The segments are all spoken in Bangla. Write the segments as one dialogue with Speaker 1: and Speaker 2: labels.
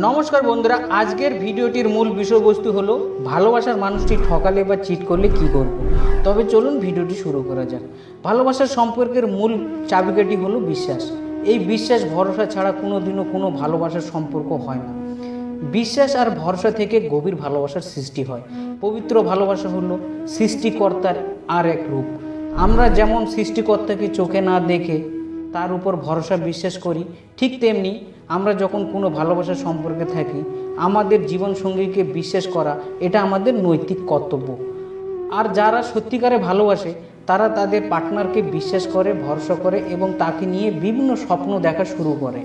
Speaker 1: নমস্কার বন্ধুরা, আজকের ভিডিওটির মূল বিষয়বস্তু হলো, ভালোবাসার মানুষটি ঠকালে বা চিট করলে কি করব। তবে চলুন ভিডিওটি শুরু করা যাক। ভালোবাসার সম্পর্কের মূল চাবিকাটি হলো বিশ্বাস। এই বিশ্বাস ভরসা ছাড়া কোনো দিনও কোনো ভালোবাসার সম্পর্ক হয় না। বিশ্বাস আর ভরসা থেকে গভীর ভালোবাসার সৃষ্টি হয়। পবিত্র ভালোবাসা হলো সৃষ্টিকর্তার আর এক রূপ। আমরা যেমন সৃষ্টিকর্তাকে চোখে না দেখে তার উপর ভরসা বিশ্বাস করি। ঠিক তেমনি আমরা যখন কোনো ভালোবাসার সম্পর্কে থাকি, আমাদের জীবনসঙ্গীকে বিশ্বাস করা এটা আমাদের নৈতিক কর্তব্য। আর যারা সত্যিকারে ভালোবাসে, তারা তাদের পার্টনারকে বিশ্বাস করে, ভরসা করে এবং তাকে নিয়ে বিভিন্ন স্বপ্ন দেখা শুরু করে।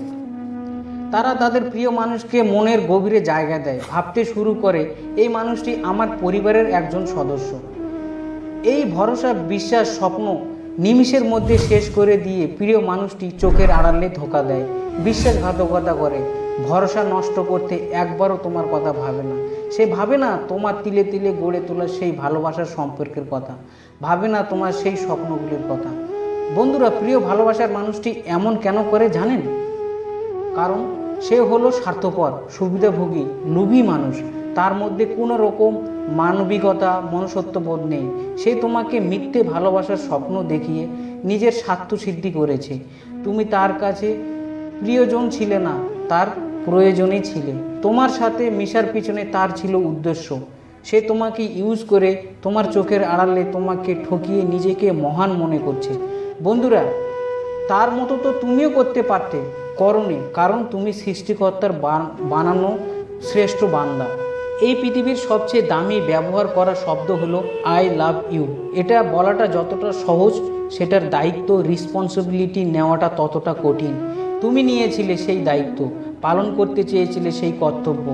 Speaker 1: তারা তাদের প্রিয় মানুষকে মনের গভীরে জায়গা দেয়, ভাবতে শুরু করে, এই মানুষটি আমার পরিবারের একজন সদস্য। এই ভরসা, বিশ্বাস, স্বপ্ন নিমিষের মধ্যে শেষ করে দিয়ে প্রিয় মানুষটি চোখের আড়ালে ধোকা দেয়, বিশ্বাসঘাতকতা করে, ভরসা নষ্ট করতে একবারও তোমার কথা ভাবে না। সে ভাবে না তোমার তিলে তিলে গড়ে তোলা সেই ভালোবাসার সম্পর্কের কথা, ভাবে না তোমার সেই স্বপ্নগুলির কথা। বন্ধুরা, প্রিয় ভালোবাসার মানুষটি এমন কেন করে জানেন? কারণ সে হলো স্বার্থপর, সুবিধাভোগী, লোভী মানুষ। তার মধ্যে কোনো রকম মানবিকতা, মনুষ্যত্ববোধ নেই। সে তোমাকে মিথ্যে ভালোবাসার স্বপ্ন দেখিয়ে নিজের স্বার্থ সিদ্ধি করেছে। তুমি তার কাছে প্রিয়জন ছিলে না, তার প্রয়োজনে ছিলে। তোমার সাথে মিশার পিছনে তার ছিল উদ্দেশ্য। সে তোমাকে ইউজ করে তোমার চোখের আড়ালে তোমাকে ঠকিয়ে নিজেকে মহান মনে করছে। বন্ধুরা, তার মতো তো তুমিও করতে পারতে, করনি। কারণ তুমি সৃষ্টিকর্তার বানানো শ্রেষ্ঠ বান্দা। এই পৃথিবীর সবচেয়ে দামি ব্যবহার করা শব্দ হলো আই লাভ ইউ এটা বলাটা যতটা সহজ, সেটার দায়িত্ব রিসপন্সিবিলিটি নেওয়াটা ততটা কঠিন। তুমি নিয়েছিলে সেই দায়িত্ব, পালন করতে চেয়েছিলে সেই কর্তব্য।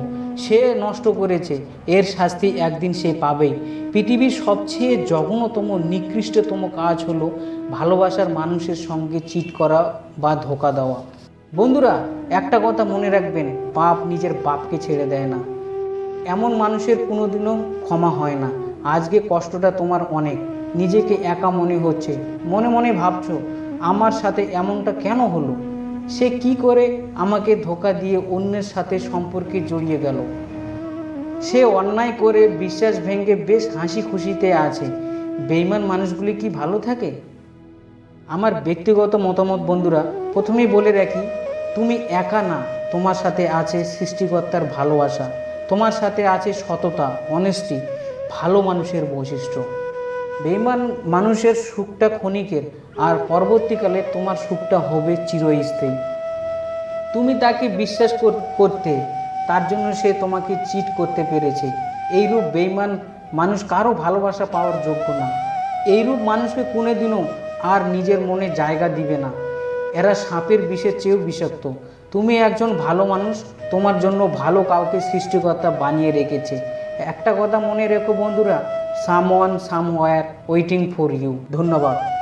Speaker 1: সে নষ্ট করেছে, এর শাস্তি একদিন সে পাবেই পৃথিবীর সবচেয়ে জঘন্যতম, নিকৃষ্টতম কাজ হলো ভালোবাসার মানুষের সঙ্গে চিট করা বা ধোকা দেওয়া। বন্ধুরা, একটা কথা মনে রাখবেন পাপ নিজের বাপকে ছেড়ে দেয় না। এমন মানুষের কোনোদিনও ক্ষমা হয় না। আজকে কষ্টটা তোমার অনেক। নিজেকে একা মনে হচ্ছে। মনে মনে ভাবছ, আমার সাথে এমনটা কেন হলো? সে কি করে আমাকে ধোকা দিয়ে অন্যের সাথে সম্পর্কে জড়িয়ে গেল? সে অন্যায় করে বিশ্বাস ভেঙে বেশ হাসি খুশিতে আছে। বেইমান মানুষগুলি কি ভালো থাকে? আমার ব্যক্তিগত মতামত বন্ধুরা, প্রথমেই বলে রাখি, তুমি একা না, তোমার সাথে আছে সৃষ্টিকর্তার ভালোবাসা। তোমার সাথে আছে সততা অনেস্টি ভালো মানুষের বৈশিষ্ট্য। বেইমান মানুষের সুখটা ক্ষণিকের, আর পরবর্তীকালে তোমার সুখটা হবে চিরস্থায়ী। তুমি তাকে বিশ্বাস করতে, তার জন্য সে তোমাকে চিট করতে পেরেছে। এইরূপ বেইমান মানুষ কারও ভালোবাসা পাওয়ার যোগ্য না। এইরূপ মানুষকে কোনোদিনও আর নিজের মনে জায়গা দিবে না। এরা সাপের বিষের চেয়েও বিষাক্ত। তুমি একজন ভালো মানুষ, তোমার জন্য ভালো কাউকে সৃষ্টিকর্তা বানিয়ে রেখেছে। একটা কথা মনে রেখো বন্ধুরা someone somewhere waiting for you ধন্যবাদ।